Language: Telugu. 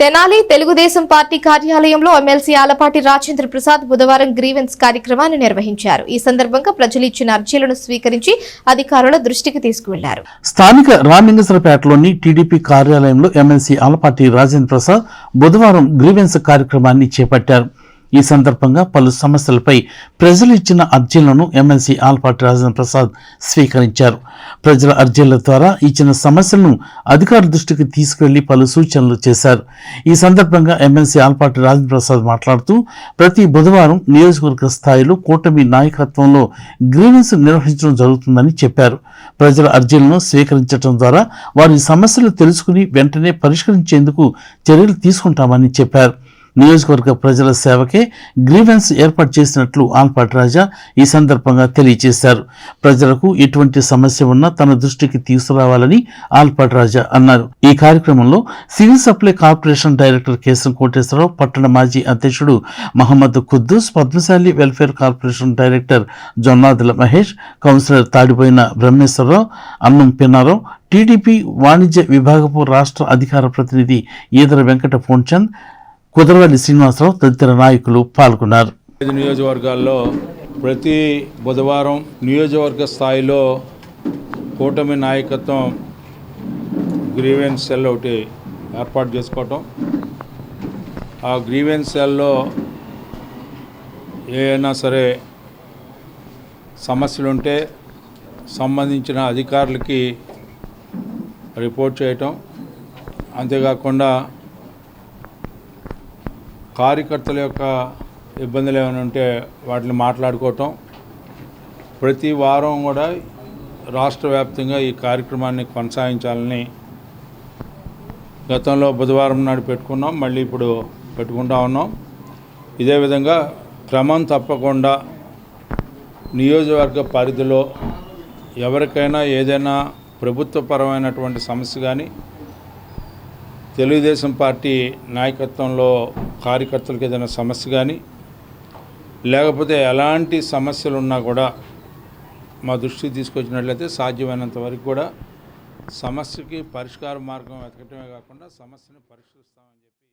తెనాలి తెలుగుదేశం పార్టీ కార్యాలయంలో ఎమ్మెల్సీ ఆలపాటి రాజేంద్ర ప్రసాద్ బుధవారం గ్రీవెన్స్ కార్యక్రమాన్ని నిర్వహించారు. ఈ సందర్భంగా ప్రజలు ఇచ్చిన అర్జీలను స్వీకరించి అధికారుల దృష్టికి తీసుకువెళ్ళారు. స్థానిక రామలింగేశ్వరపేటలోని టీడీపీ కార్యాలయంలో ఎమ్మెల్సీ ఆలపాటి రాజేంద్ర ప్రసాద్ బుధవారం గ్రీవెన్స్ కార్యక్రమాన్ని చేపట్టారు. ఈ సందర్భంగా పలు సమస్యలపై ప్రజలు ఇచ్చిన అర్జీలను ఎమ్మెల్సీ ఆల్పాటి రాజేంద్ర ప్రసాద్ స్వీకరించారు. ప్రజల అర్జీల ద్వారా ఇచ్చిన సమస్యలను అధికారుల దృష్టికి తీసుకెళ్ళి పలు సూచనలు చేశారు. ఈ సందర్భంగా ఎమ్మెల్సీ ఆల్పాటి రాజేంద్ర ప్రసాద్ మాట్లాడుతూ ప్రతి బుధవారం నియోజకవర్గ స్థాయిలో కూటమి నాయకత్వంలో గ్రీవెన్స్ నిర్వహించడం జరుగుతుందని చెప్పారు. ప్రజల అర్జీలను స్వీకరించడం ద్వారా వారి సమస్యలు తెలుసుకుని వెంటనే పరిష్కరించేందుకు చర్యలు తీసుకుంటామని చెప్పారు. నియోజకవర్గ ప్రజల సేవకే గ్రీవెన్స్ ఏర్పాటు చేసినట్లు ఆల్పాటి రాజా ఈ సందర్భంగా తెలియజేశారు. ప్రజలకు ఎటువంటి సమస్య ఉన్నా తన దృష్టికి తీసుకురావాలని ఆల్పాటి రాజా అన్నారు. ఈ కార్యక్రమంలో civil supply corporation director Kesam Koteswararao పట్టణ మాజీ అధ్యక్షుడు Mohammed Khuddus Padmashali welfare corporation director Jonnadula Mahesh councillor Tadipoyina Brahmeswararao Annam Pinnarao TDP వాణిజ్య విభాగపు రాష్ట్ర అధికార ప్రతినిధి ఈదర వెంకట ఫోన్చంద్ కుదరవల్లి శ్రీనివాసరావు తదితర నాయకులు పాల్గొన్నారు. నియోజకవర్గాల్లో ప్రతి బుధవారం నియోజకవర్గ స్థాయిలో కూటమి నాయకత్వం గ్రీవెన్స్ సెల్ ఒకటి ఏర్పాటు చేసుకోవటం. ఆ గ్రీవెన్స్ సెల్లో ఏమైనా సరే సమస్యలుంటే సంబంధించిన అధికారులకి రిపోర్ట్ చేయటం. అంతేకాకుండా కార్యకర్తల యొక్క ఇబ్బందులు ఏమైనా ఉంటే వాటిని మాట్లాడుకోవటం. ప్రతి వారం కూడా రాష్ట్ర వ్యాప్తంగా ఈ కార్యక్రమాన్ని కొనసాగించాలని గతంలో బుధవారం నాడు పెట్టుకున్నాం మళ్ళీ ఇప్పుడు పెట్టుకుంటా ఉన్నాం. ఇదే విధంగా క్రమం తప్పకుండా నియోజకవర్గ పరిధిలో ఎవరికైనా ఏదైనా ప్రభుత్వపరమైనటువంటి సమస్య కానీ తెలుగుదేశం పార్టీ నాయకత్వంలో కార్యకర్తలకు ఏదైనా సమస్య కానీ లేకపోతే ఎలాంటి సమస్యలు ఉన్నా కూడా మా దృష్టికి తీసుకొచ్చినట్లయితే సాధ్యమైనంత వరకు కూడా సమస్యకి పరిష్కార మార్గం వెతకటమే కాకుండా సమస్యను పరిష్కరిస్తామని చెప్పి